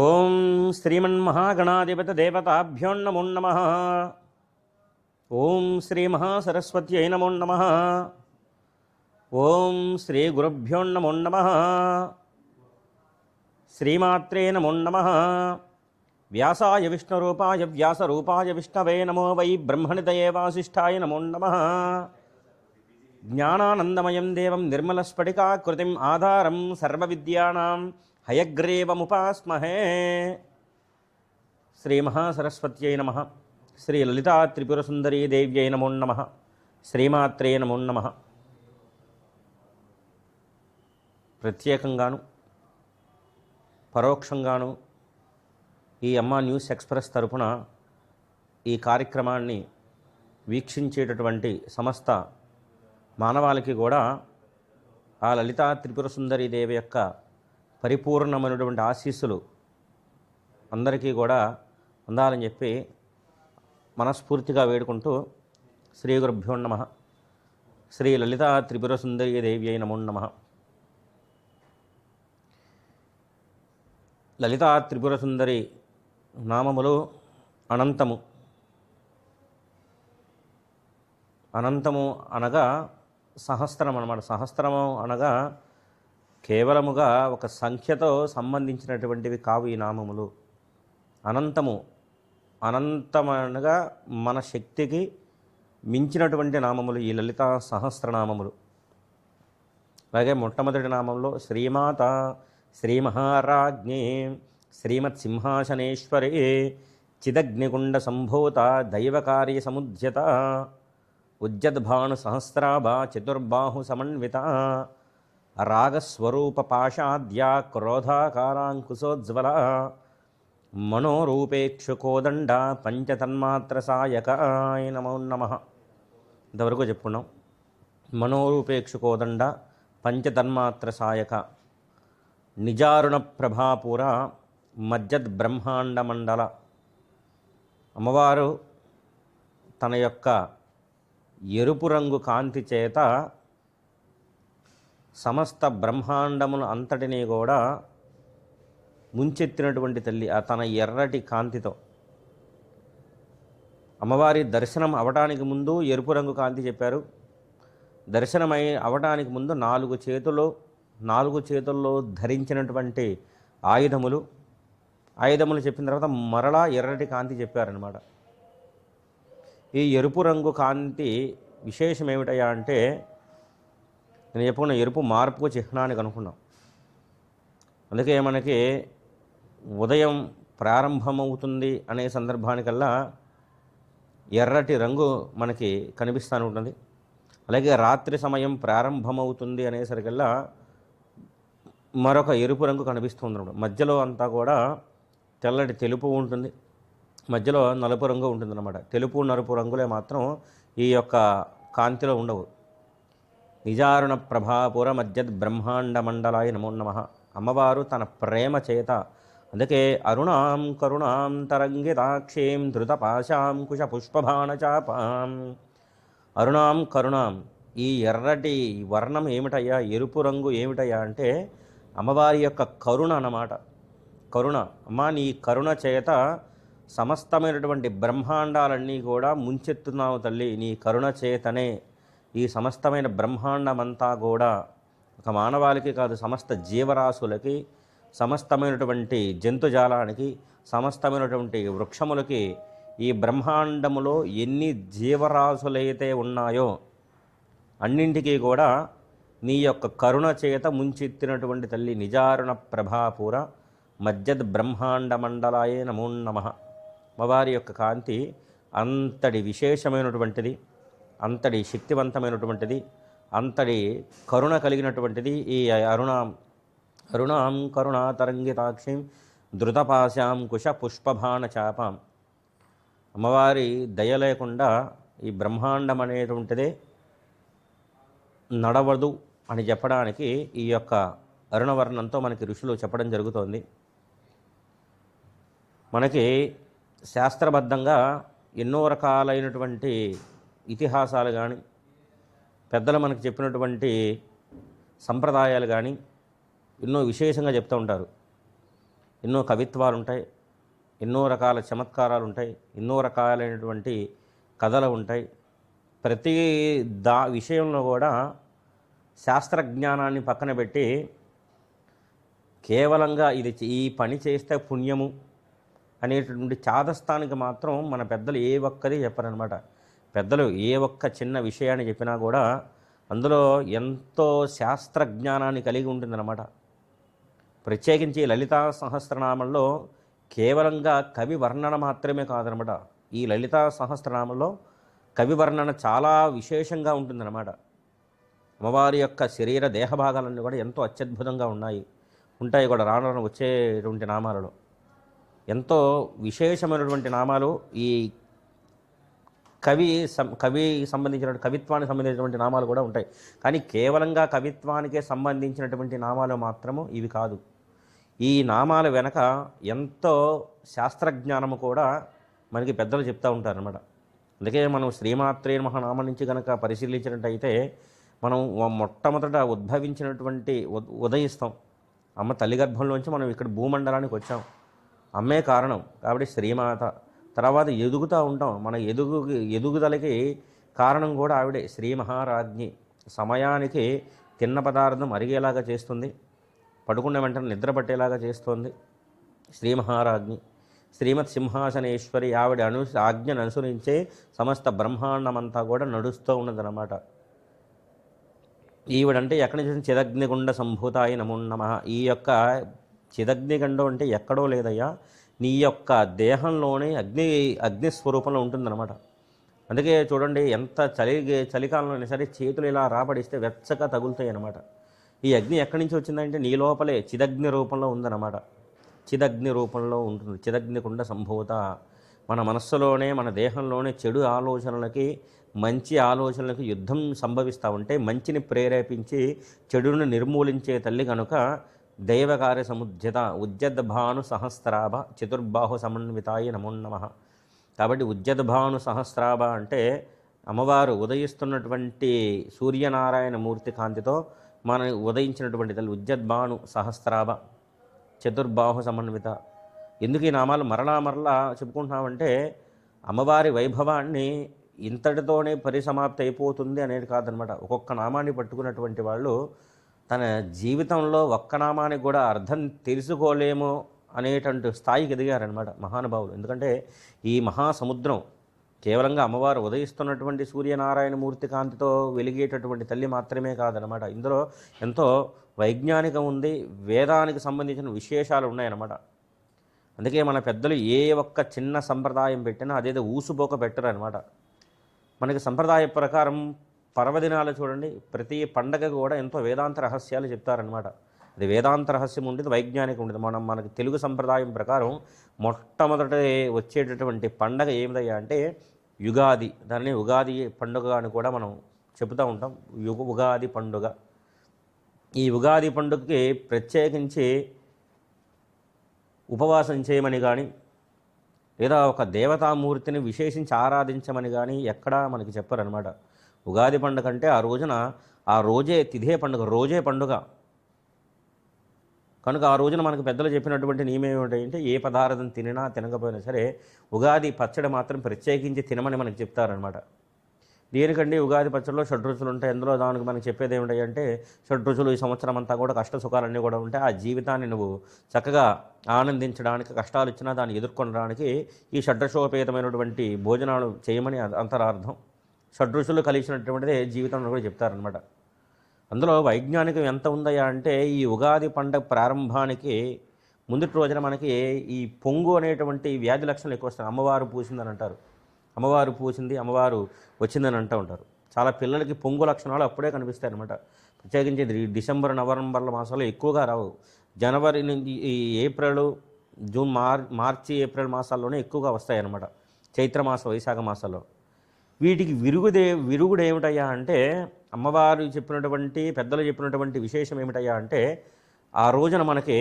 ఓం శ్రీమన్మహాగణాధిపతదేవతాభ్యోన్నమో నమ ఓం శ్రీ మహాసరస్వత్యై నమో నమ. ఓం శ్రీ గురుభ్యోన్నమో నమ. శ్రీమాత్రే నమో నమ. వ్యాసాయ విష్ణురూపాయ వ్యాసరూపాయ విష్ణవే నమో వై బ్రహ్మణితయే వాసిష్ఠాయ నమో నమ. జ్ఞానానందమయం దేవం నిర్మలస్ఫటికాకృతిం ఆధారం సర్వవిద్యానాం హయగ్రీవముపాస్మహే. శ్రీమహాసరస్వత్యై నమ. శ్రీ లలితా త్రిపురసుందరీ దేవ్యై నమో నమ. శ్రీమాత్రే నమో నమ. ప్రత్యేకంగాను పరోక్షంగాను ఈ అమ్మ న్యూస్ ఎక్స్ప్రెస్ తరపున ఈ కార్యక్రమాన్ని వీక్షించేటటువంటి సమస్త మానవాళికి కూడా ఆ లలితా త్రిపుర సుందరి దేవి యొక్క పరిపూర్ణమైనటువంటి ఆశీస్సులు అందరికీ కూడా అందాలని చెప్పి మనస్ఫూర్తిగా వేడుకుంటూ శ్రీ గురుభ్యో నమ. శ్రీ లలితా త్రిపుర సుందరి దేవి అయిన నమో నమ. లలితా త్రిపుర సుందరి నామములు అనంతము. అనంతము అనగా సహస్రం అనమాట సహస్రము అనగా కేవలముగా ఒక సంఖ్యతో సంబంధించినటువంటివి కావు ఈ నామములు. అనంతము అనంతమనగా మన శక్తికి మించినటువంటి నామములు ఈ లలిత సహస్రనామములు. అలాగే మొట్టమొదటి నామంలో శ్రీమాత శ్రీమహారాజ్ఞి శ్రీమత్ సింహాసనేశ్వరి చిదగ్నిగుండ సంభూత దైవకార్య సముద్యత ఉజ్జద్భాను సహస్రాభ చతుర్బాహు సమన్విత రాగస్వరూప పాశాద్యా క్రోధాకారాంకుశోజ్వల మనోరూపేక్షుకోదండ పంచతన్మాత్ర సాయకాయ నమో నమ. ఇంతవరకు చెప్పుకున్నాం. మనోరూపేక్షుకోదండ పంచతన్మాత్ర సాయక నిజారుణ ప్రభాపుర మజ్జద్ బ్రహ్మాండ మండల అమ్మవారు తన యొక్క ఎరుపు రంగు కాంతి చేత సమస్త బ్రహ్మాండమును అంతటినీ కూడా ముంచెత్తినటువంటి తల్లి ఆ తన ఎర్రటి కాంతితో. అమ్మవారి దర్శనం అవటానికి ముందు ఎరుపు రంగు కాంతి చెప్పారు. దర్శనమై అవటానికి ముందు నాలుగు చేతులు నాలుగు చేతుల్లో ధరించినటువంటి ఆయుధములు. ఆయుధములు చెప్పిన తర్వాత మరలా ఎర్రటి కాంతి చెప్పారనమాట ఈ ఎరుపు రంగు కాంతి విశేషం అంటే నేను చెప్పుకున్న ఎరుపు మార్పు చిహ్నానికి అనుకున్నాం అందుకే మనకి ఉదయం ప్రారంభమవుతుంది అనే సందర్భానికల్లా ఎర్రటి రంగు మనకి కనిపిస్తూ ఉంటుంది. అలాగే రాత్రి సమయం ప్రారంభమవుతుంది అనేసరికల్లా మరొక ఎరుపు రంగు కనిపిస్తుంది అన్నమాట మధ్యలో అంతా కూడా తెల్లటి తెలుపు ఉంటుంది. మధ్యలో నలుపు రంగు ఉంటుందన్నమాట. తెలుపు నలుపు రంగులే మాత్రం ఈ యొక్క కాంతిలో ఉండవు. నిజారుణ ప్రభాపుర మధ్యద్ బ్రహ్మాండ మండలాయ నమో నమ. అమ్మవారు తన ప్రేమ చేత అందుకే అరుణాం కరుణాం తరంగితాక్షీం ధృతపాశాం కుశ పుష్పబాణ అరుణాం కరుణాం ఈ ఎర్రటి వర్ణం ఏమిటయ్యా? ఎరుపు రంగు ఏమిటయ్యా అంటే అమ్మవారి యొక్క కరుణ అన్నమాట. కరుణ అమ్మా నీ కరుణ చేత సమస్తమైనటువంటి బ్రహ్మాండాలన్నీ కూడా ముంచెత్తున్నావు తల్లి. నీ కరుణ చేతనే ఈ సమస్తమైన బ్రహ్మాండమంతా కూడా ఒక మానవాళికి కాదు సమస్త జీవరాశులకి సమస్తమైనటువంటి జంతుజాలానికి సమస్తమైనటువంటి వృక్షములకి ఈ బ్రహ్మాండములో ఎన్ని జీవరాశులైతే ఉన్నాయో అన్నింటికీ కూడా నీ యొక్క కరుణ చేత ముంచెత్తినటువంటి తల్లి నిజారుణ ప్రభాపూర మధ్యద్ బ్రహ్మాండ మండలాయే నమో. నమ అమ్మవారి యొక్క కాంతి అంతటి విశేషమైనటువంటిది. అంతటి శక్తివంతమైనటువంటిది అంతటి కరుణ కలిగినటువంటిది ఈ అరుణాం. అరుణాం కరుణా తరంగితాక్షిం ధృతపాశాం కుశ పుష్పభాణ చాపాం. అమ్మవారి దయ లేకుండా ఈ బ్రహ్మాండం అనేటువంటిదే నడవదు అని చెప్పడానికి ఈ యొక్క అరుణవర్ణంతో మనకి ఋషులు చెప్పడం జరుగుతోంది. మనకి శాస్త్రబద్ధంగా ఎన్నో రకాలైనటువంటి ఇతిహాసాలు కానీ పెద్దలు మనకు చెప్పినటువంటి సంప్రదాయాలు కానీ ఎన్నో విశేషంగా చెప్తూ ఉంటారు. ఎన్నో కవిత్వాలు ఉంటాయి ఎన్నో రకాల చమత్కారాలు ఉంటాయి ఎన్నో రకాలైనటువంటి కథలు ఉంటాయి. ప్రతి దా విషయంలో కూడా శాస్త్రజ్ఞానాన్ని పక్కన పెట్టి కేవలంగా ఇది ఈ పని చేస్తే పుణ్యము అనేటువంటి చాదస్తానికి మాత్రం మన పెద్దలు ఏ ఒక్కది చెప్పరనమాట పెద్దలు ఏ ఒక్క చిన్న విషయాన్ని చెప్పినా కూడా అందులో ఎంతో శాస్త్రజ్ఞానాన్ని కలిగి ఉంటుందన్నమాట. ప్రత్యేకించి లలితా సహస్రనామంలో కేవలంగా కవి వర్ణన మాత్రమే కాదనమాట ఈ లలితా సహస్రనామంలో కవి వర్ణన చాలా విశేషంగా ఉంటుందన్నమాట. అమ్మవారి యొక్క శరీర దేహ భాగాలన్నీ కూడా ఎంతో అత్యద్భుతంగా ఉన్నాయి. ఉంటాయి కూడా రాను రాను వచ్చేటువంటి నామాలలో. ఎంతో విశేషమైనటువంటి నామాలు ఈ కవి సం కవి సంబంధించిన కవిత్వానికి సంబంధించినటువంటి నామాలు కూడా ఉంటాయి. కానీ కేవలంగా కవిత్వానికే సంబంధించినటువంటి నామాలు మాత్రము ఇవి కాదు. ఈ నామాల వెనక ఎంతో శాస్త్రజ్ఞానము కూడా మనకి పెద్దలు చెప్తూ ఉంటారన్నమాట. అందుకే మనం శ్రీమాత్రే మహానామం నుంచి కనుక పరిశీలించినట్టయితే మనం మొట్టమొదట ఉద్భవించినటువంటి ఉదయిస్తాం. అమ్మ తల్లి గర్భంలోంచి మనం ఇక్కడ భూమండలానికి వచ్చాం. అమ్మే కారణం కాబట్టి శ్రీమాత తర్వాత ఎదుగుతూ ఉంటాం. మన ఎదుగు ఎదుగుదలకి కారణం కూడా ఆవిడే. శ్రీ మహారాజ్ఞి సమయానికి తిన్న పదార్థం అరిగేలాగా చేస్తుంది. పడుకున్న వెంటనే నిద్ర పట్టేలాగా చేస్తోంది. శ్రీ మహారాజ్ఞి శ్రీమత్ సింహాసనేశ్వరి ఆవిడ అను ఆజ్ఞను అనుసరించే సమస్త బ్రహ్మాండమంతా కూడా నడుస్తూ ఉన్నదన్నమాట. ఈవిడంటే ఎక్కడి నుంచి చిదగ్నిగుండ సంభూతాయ నమో నమ. ఈ యొక్క చిదగ్నిగండం అంటే ఎక్కడో లేదయ్యా. నీ యొక్క దేహంలోనే అగ్ని అగ్ని స్వరూపంలో ఉంటుందన్నమాట. అందుకే చూడండి ఎంత చలి చలికాలంలో అయినా సరే చేతులు ఇలా రాబడిస్తే వెచ్చగా తగులుతాయి అన్నమాట. ఈ అగ్ని ఎక్కడి నుంచి వచ్చిందంటే నీ లోపలే చిదగ్ని రూపంలో ఉందన్నమాట. చిదగ్ని రూపంలో ఉంటుంది. చిదగ్నికుండ సంభూత. మన మనస్సులోనే మన దేహంలోనే చెడు ఆలోచనలకి మంచి ఆలోచనలకు యుద్ధం సంభవిస్తూ ఉంటే మంచిని ప్రేరేపించి చెడును నిర్మూలించే తల్లి కనుక దైవకార్య సముద్యత ఉద్యద్భాను సహస్రాభ చతుర్బాహు సమన్వితాయ నమో నమః. కాబట్టి ఉద్యద్భాను సహస్రాభ అంటే అమ్మవారు ఉదయిస్తున్నటువంటి సూర్యనారాయణ మూర్తి కాంతితో మన ఉదయించినటువంటి తల్లి ఉద్యద్భాను సహస్రాభ చతుర్బాహు సమన్విత. ఎందుకు ఈ నామాలు మరలా మరలా చెప్పుకుంటున్నామంటే అమ్మవారి వైభవాన్ని ఇంతటితోనే పరిసమాప్తి అయిపోతుంది అనేది కాదనమాట. ఒక్కొక్క నామాన్ని పట్టుకున్నటువంటి వాళ్ళు తన జీవితంలో ఒక్క నామానికి కూడా అర్థం తెలుసుకోలేము అనేటువంటి స్థాయికి ఎదిగారనమాట మహానుభావులు ఎందుకంటే ఈ మహాసముద్రం కేవలంగా అమ్మవారు ఉదయిస్తున్నటువంటి సూర్యనారాయణ మూర్తి కాంతితో వెలిగేటటువంటి తల్లి మాత్రమే కాదనమాట ఇందులో ఎంతో వైజ్ఞానికం ఉంది వేదానికి సంబంధించిన విశేషాలు ఉన్నాయన్నమాట. అందుకే మన పెద్దలు ఏ ఒక్క చిన్న సంప్రదాయం పెట్టినా అదేదో ఊసుపోక పెట్టరు అనమాట మనకి సంప్రదాయ ప్రకారం పర్వదినాలు చూడండి ప్రతి పండగ కూడా ఎంతో వేదాంత రహస్యాలు చెప్తారనమాట అది వేదాంత రహస్యం ఉండేది వైజ్ఞానికం ఉండేది. మనం మనకి తెలుగు సంప్రదాయం ప్రకారం మొట్టమొదట వచ్చేటటువంటి పండగ ఏమిదయ్యా అంటే యుగాది. దాన్ని ఉగాది పండుగ అని కూడా మనం చెబుతూ ఉంటాం. యుగ ఉగాది పండుగ. ఈ ఉగాది పండుగకి ప్రత్యేకించి ఉపవాసం చేయమని కానీ లేదా ఒక దేవతామూర్తిని విశేషించి ఆరాధించమని కానీ ఎక్కడా మనకి చెప్పరనమాట ఉగాది పండుగ అంటే ఆ రోజున ఆ రోజే తిథే పండుగ రోజే పండుగ. కనుక ఆ రోజున మనకు పెద్దలు చెప్పినటువంటి నియమం ఏమిటంటే ఏ పదార్థం తినినా తినకపోయినా సరే ఉగాది పచ్చడి మాత్రం ప్రత్యేకించి తినమని మనకు చెప్తారనమాట దేనికండి ఉగాది పచ్చడిలో షడ్రుచులు ఉంటాయి? అందులో దానికి మనకి చెప్పేది ఏమిటంటే షడ్రుచులు ఈ సంవత్సరం అంతా కూడా కష్ట సుఖాలన్నీ కూడా ఉంటాయి. ఆ జీవితాన్ని నువ్వు చక్కగా ఆనందించడానికి కష్టాలు ఇచ్చినా దాన్ని ఎదుర్కొనడానికి ఈ షడ్రశోపేతమైనటువంటి భోజనాలు చేయమని అంతరార్థం. షడ్రుచులు కలిసినటువంటిదే జీవితంలో కూడా చెప్తారనమాట అందులో వైజ్ఞానికం ఎంత ఉందయ్యా అంటే ఈ ఉగాది పండగ ప్రారంభానికి ముందటి రోజున మనకి ఈ పొంగు అనేటువంటి వ్యాధి లక్షణాలు ఎక్కువ వస్తాయి. అమ్మవారు పూసిందని అంటారు. అమ్మవారు పూసింది అమ్మవారు వచ్చిందని అంటూ ఉంటారు. చాలా పిల్లలకి పొంగు లక్షణాలు అప్పుడే కనిపిస్తాయి అనమాట ప్రత్యేకించి డిసెంబర్ నవంబర్ల మాసాలు ఎక్కువగా రావు. జనవరి నుంచి ఈ ఏప్రిల్ జూన్ మార్ మార్చి ఏప్రిల్ మాసాల్లోనే ఎక్కువగా వస్తాయి అన్నమాట చైత్ర మాసం వైశాఖ మాసాల్లో. వీటికి విరుగుదే విరుగుడు ఏమిటయ్యా అంటే అమ్మవారు చెప్పినటువంటి పెద్దలు చెప్పినటువంటి విశేషం ఏమిటయ్యా అంటే ఆ రోజున మనకి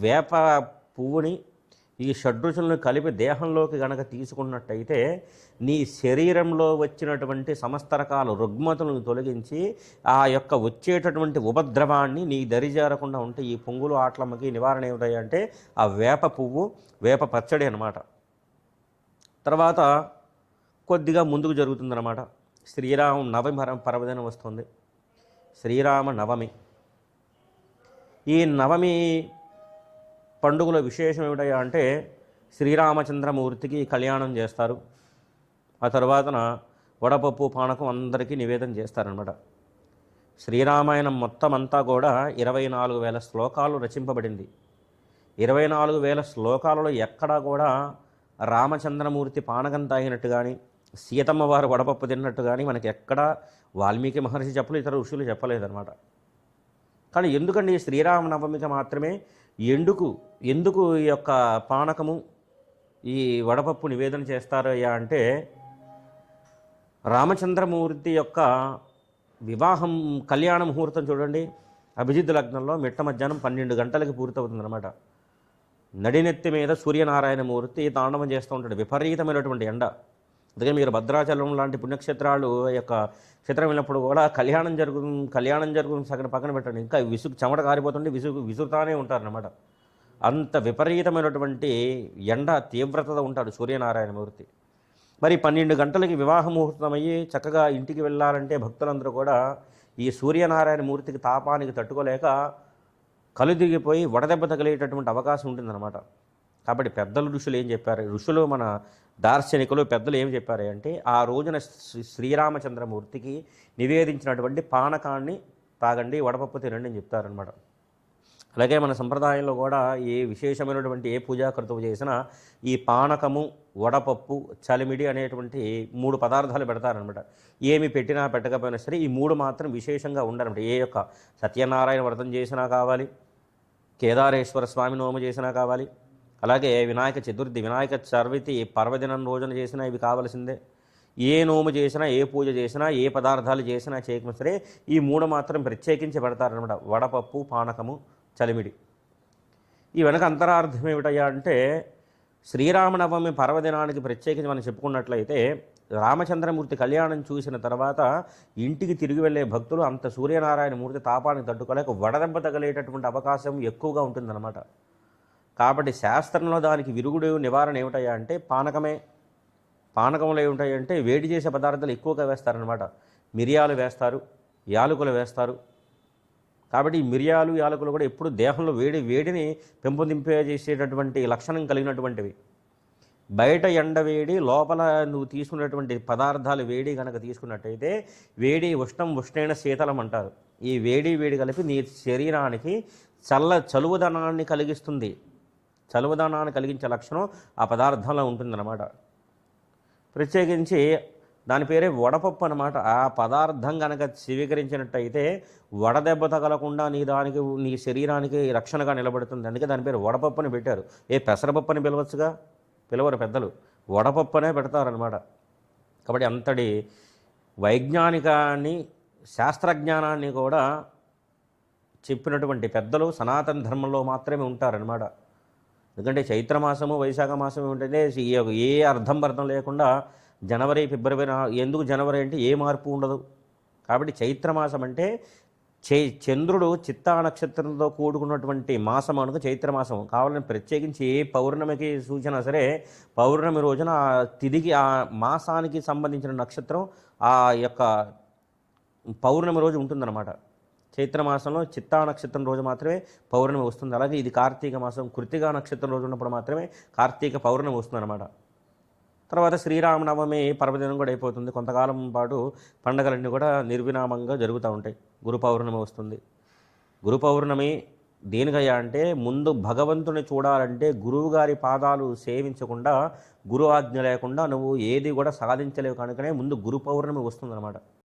వేప పువ్వుని ఈ షడ్రుచులను కలిపి దేహంలోకి గనక తీసుకున్నట్టయితే నీ శరీరంలో వచ్చినటువంటి సమస్త రకాల రుగ్మతులను తొలగించి ఆ యొక్క వచ్చేటటువంటి ఉపద్రవాన్ని నీ దరిజేరకుండా ఉంటే ఈ పొంగులు ఆట్లమ్మకి నివారణ ఏమిటాయి అంటే ఆ వేప పువ్వు వేప పచ్చడి అనమాట తర్వాత కొద్దిగా ముందుకు జరుగుతుందన్నమాట. శ్రీరామ నవమి పర్వదినం వస్తుంది. శ్రీరామ నవమి. ఈ నవమి పండుగల విశేషం ఏమిటయ్యా అంటే శ్రీరామచంద్రమూర్తికి కళ్యాణం చేస్తారు. ఆ తర్వాతన వడపప్పు పానకం అందరికీ నివేదన చేస్తారనమాట శ్రీరామాయణం మొత్తం అంతా కూడా ఇరవై నాలుగు వేల శ్లోకాలు రచింపబడింది. ఇరవై నాలుగు వేల శ్లోకాలలో ఎక్కడా కూడా రామచంద్రమూర్తి పానకం తాగినట్టు కానీ సీతమ్మ వారు వడపప్పు తిన్నట్టు కానీ మనకి ఎక్కడా వాల్మీకి మహర్షి చెప్పలేదు ఇతర ఋషులు చెప్పలేదన్నమాట. కానీ ఎందుకండి ఈ శ్రీరామనవమికి మాత్రమే ఎందుకు ఎందుకు ఈ యొక్క పానకము ఈ వడపప్పు నివేదన చేస్తారయ్యా అంటే రామచంద్రమూర్తి యొక్క వివాహం కళ్యాణ ముహూర్తం చూడండి అభిజిత్ లగ్నంలో మిట్ట మధ్యాహ్నం పన్నెండు గంటలకి పూర్తవుతుందన్నమాట. నడినెత్తి మీద సూర్యనారాయణ మూర్తి తాండవం చేస్తూ ఉంటాడు విపరీతమైనటువంటి ఎండ. అందుకే మీరు భద్రాచలం లాంటి పుణ్యక్షేత్రాలు ఈ యొక్క క్షేత్రం వెళ్ళినప్పుడు కూడా కళ్యాణం జరుగుతుంది కళ్యాణం జరుగుతుంది సగం పక్కన పెట్టండి. ఇంకా విసుగు చెమట కారిపోతుంటే విసుగు విసురుతానే ఉంటారన్నమాట. అంత విపరీతమైనటువంటి ఎండ తీవ్రత ఉంటాడు సూర్యనారాయణ మూర్తి మరి పన్నెండు గంటలకి వివాహ ముహూర్తం అయ్యి చక్కగా ఇంటికి వెళ్ళాలంటే భక్తులందరూ కూడా ఈ సూర్యనారాయణ మూర్తికి తాపానికి తట్టుకోలేక కలుదిగిపోయి వడదెబ్బ తగిలేటటువంటి అవకాశం ఉంటుందన్నమాట. కాబట్టి పెద్దలు ఋషులు ఏం చెప్పారు? ఋషులు మన దార్శనికులు పెద్దలు ఏం చెప్పారు అంటే ఆ రోజున శ్రీ శ్రీరామచంద్రమూర్తికి నివేదించినటువంటి పానకాన్ని తాగండి వడపప్పు తినండి అని చెప్తారనమాట అలాగే మన సంప్రదాయంలో కూడా ఏ విశేషమైనటువంటి ఏ పూజాకృతువు చేసినా ఈ పానకము వడపప్పు చలిమిడి అనేటువంటి మూడు పదార్థాలు పెడతారనమాట ఏమి పెట్టినా పెట్టకపోయినా సరే ఈ మూడు మాత్రం విశేషంగా ఉండాలన్నమాట ఏ యొక్క సత్యనారాయణ వ్రతం చేసినా కావాలి కేదారేశ్వర స్వామి నోమ చేసినా కావాలి అలాగే వినాయక చతుర్థి వినాయక చవితి పర్వదినం రోజున చేసినా ఇవి కావలసిందే. ఏ నోము చేసినా ఏ పూజ చేసినా ఏ పదార్థాలు చేసినా చేయకపోయినా సరే ఈ మూడు మాత్రం ప్రత్యేకించి పెడతారనమాట వడపప్పు పానకము చలిమిడి. ఈ వెనక అంతరార్థం ఏమిటయ్యా అంటే శ్రీరామనవమి పర్వదినానికి ప్రత్యేకించి మనం చెప్పుకున్నట్లయితే రామచంద్రమూర్తి కళ్యాణం చూసిన తర్వాత ఇంటికి తిరిగి వెళ్ళే భక్తులు అంత సూర్యనారాయణ మూర్తి తాపానికి తట్టుకోలేక వడదెబ్బ తగలేటటువంటి అవకాశం ఎక్కువగా ఉంటుందన్నమాట. కాబట్టి శాస్త్రంలో దానికి విరుగుడు నివారణ ఏమిటయ్యా అంటే పానకమే. పానకంలో ఏమిటాయి అంటే వేడి చేసే పదార్థాలు ఎక్కువగా వేస్తారనమాట మిరియాలు వేస్తారు యాలకులు వేస్తారు. కాబట్టి ఈ మిరియాలు యాలకులు కూడా ఎప్పుడు దేహంలో వేడి వేడిని పెంపొందింపజేసేటటువంటి లక్షణం కలిగినటువంటివి. బయట ఎండ వేడి లోపల నువ్వు తీసుకున్నటువంటి పదార్థాలు వేడి కనుక తీసుకున్నట్టయితే వేడి ఉష్ణం ఉష్ణైన శీతలం అంటారు. ఈ వేడి వేడి కలిపి నీ శరీరానికి చల్ల చలువదనాన్ని కలిగిస్తుంది. చలువదనాన్ని కలిగించే లక్షణం ఆ పదార్థంలో ఉంటుందన్నమాట. ప్రత్యేకించి దాని పేరే వడపప్పు అనమాట ఆ పదార్థం కనుక స్వీకరించినట్టయితే వడదెబ్బ తగలకుండా నీ దానికి నీ శరీరానికి రక్షణగా నిలబడుతుంది. అందుకే దాని పేరు వడపప్పుని పెట్టారు. ఏ పెసరపప్పు అని పిలవచ్చుగా? పిలవరు పెద్దలు. వడపప్పు అనే పెడతారనమాట కాబట్టి అంతటి వైజ్ఞానికాన్ని శాస్త్రజ్ఞానాన్ని కూడా చెప్పినటువంటి పెద్దలు సనాతన ధర్మంలో మాత్రమే ఉంటారనమాట ఎందుకంటే చైత్రమాసము వైశాఖ మాసం ఏంటంటే ఏ అర్థం అర్థం లేకుండా జనవరి ఫిబ్రవరి ఎందుకు జనవరి అంటే ఏ మార్పు ఉండదు. కాబట్టి చైత్రమాసం అంటే చై చంద్రుడు చిత్తా నక్షత్రంతో కూడుకున్నటువంటి మాసం అనుక చైత్రమాసం కావాలని ప్రత్యేకించి ఏ పౌర్ణమికి సూచన సరే పౌర్ణమి రోజున ఆ తిరిగి ఆ మాసానికి సంబంధించిన నక్షత్రం ఆ యొక్క పౌర్ణమి రోజు ఉంటుందన్నమాట. చైత్రమాసంలో చిత్తా నక్షత్రం రోజు మాత్రమే పౌర్ణమి వస్తుంది. అలాగే ఇది కార్తీక మాసం కృతిగా నక్షత్రం రోజు ఉన్నప్పుడు మాత్రమే కార్తీక పౌర్ణమి వస్తుందన్నమాట. తర్వాత శ్రీరామనవమి పర్వదినం కూడా అయిపోతుంది. కొంతకాలం పాటు పండగలన్నీ కూడా నిర్వినామంగా జరుగుతూ ఉంటాయి. గురు పౌర్ణమి వస్తుంది. గురు పౌర్ణమి దేనికయ్యా అంటే ముందు భగవంతుని చూడాలంటే గురువుగారి పాదాలు సేవించకుండా గురు ఆజ్ఞ లేకుండా నువ్వు ఏది కూడా సాధించలేవు కనుకనే ముందు గురు పౌర్ణమి వస్తుందన్నమాట.